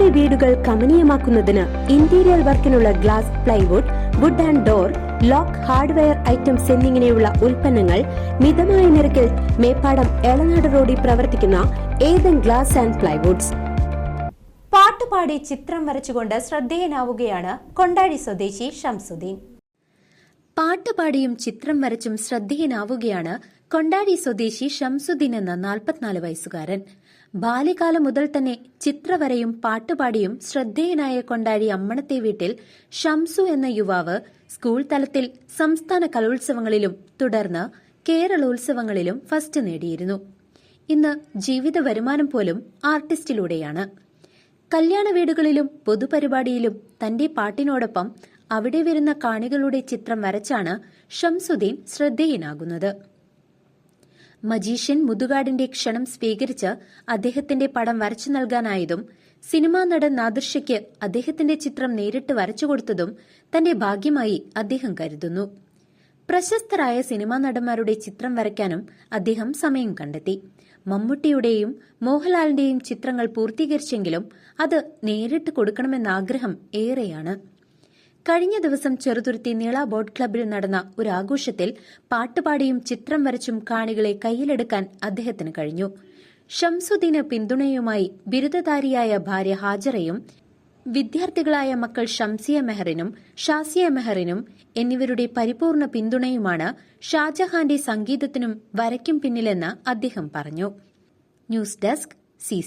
നിങ്ങളുടെ വീടുകൾ കമനീയമാക്കുന്നതിന് interior വർക്കിനുള്ള glass plywood wood and door lock hardware items എന്നിങ്ങനെയുള്ള ഉൽപ്പന്നങ്ങൾ മിതമായ നിരക്കിൽ മേപ്പാടം എളനാട് റോഡിൽ പ്രവർത്തിക്കുന്ന ഏതൻ ഗ്ലാസ് ആൻഡ് പ്ലൈവുഡ്സ്. പാട്ടുപാടി ചിത്രം വരച്ചുകൊണ്ട് ശ്രദ്ധേയനാവുകയാണ് കൊണ്ടാടി സ്വദേശി ഷംസുദ്ദീൻ. പാട്ടുപാടിയും ചിത്രം വരച്ചും ശ്രദ്ധേയനാവുകയാണ് കൊണ്ടാടി സ്വദേശി ഷംസുദ്ദീൻ എന്ന നാൽപ്പത്തിനാല് വയസ്സുകാരൻ. ബാല്യകാലം മുതൽ തന്നെ ചിത്രവരയും പാട്ടുപാടിയും ശ്രദ്ധേയനായ കൊണ്ടാടി അമ്മണത്തെ വീട്ടിൽ ഷംസു എന്ന യുവാവ് സ്കൂൾ തലത്തിൽ സംസ്ഥാന കലോത്സവങ്ങളിലും തുടർന്ന് കേരളോത്സവങ്ങളിലും ഫസ്റ്റ് നേടിയിരുന്നു. ഇന്ന് ജീവിത വരുമാനം പോലും ആർട്ടിസ്റ്റിലൂടെയാണ് കല്യാണ വീടുകളിലും പൊതുപരിപാടിയിലും തന്റെ പാട്ടിനോടൊപ്പം അവിടെ വരുന്ന കാണികളുടെ ചിത്രം വരച്ചാണ് ഷംസുദ്ദീൻ ശ്രദ്ധേയനാകുന്നത്. മജീഷ്യൻ മുതുകാടിന്റെ ക്ഷണം സ്വീകരിച്ച് അദ്ദേഹത്തിന്റെ പടം വരച്ചു നൽകാനായതും സിനിമാ നടൻ നാദൃശ്യയ്ക്ക് അദ്ദേഹത്തിന്റെ ചിത്രം നേരിട്ട് വരച്ചു കൊടുത്തതും തന്റെ ഭാഗ്യമായി അദ്ദേഹം കരുതുന്നു. പ്രശസ്തരായ സിനിമാ നടന്മാരുടെ ചിത്രം വരയ്ക്കാനും അദ്ദേഹം സമയം കണ്ടെത്തി. മമ്മൂട്ടിയുടെയും മോഹൻലാലിന്റെയും ചിത്രങ്ങൾ പൂർത്തീകരിച്ചെങ്കിലും അത് നേരിട്ട് കൊടുക്കണമെന്ന ആഗ്രഹം ഏറെയാണ്. കഴിഞ്ഞ ദിവസം ചെറുതുരുത്തി നീള ബോട്ട് ക്ലബിൽ നടന്ന ഒരു ആഘോഷത്തിൽ പാട്ടുപാടിയും ചിത്രം വരച്ചും കാണികളെ കയ്യിലെടുക്കാൻ അദ്ദേഹത്തിന് കഴിഞ്ഞു. ഷംസുദ്ദീന് പിന്തുണയുമായി ബിരുദധാരിയായ ഭാര്യ ഹാജറയും വിദ്യാർത്ഥികളായ മക്കൾ ഷംസിയ മെഹറിനും ഷാസിയ മെഹറിനും എന്നിവരുടെ പരിപൂർണ പിന്തുണയുമാണ് ഷാജഹാന്റെ സംഗീതത്തിനും വരയ്ക്കും പിന്നിലെന്ന് അദ്ദേഹം പറഞ്ഞു. News desk C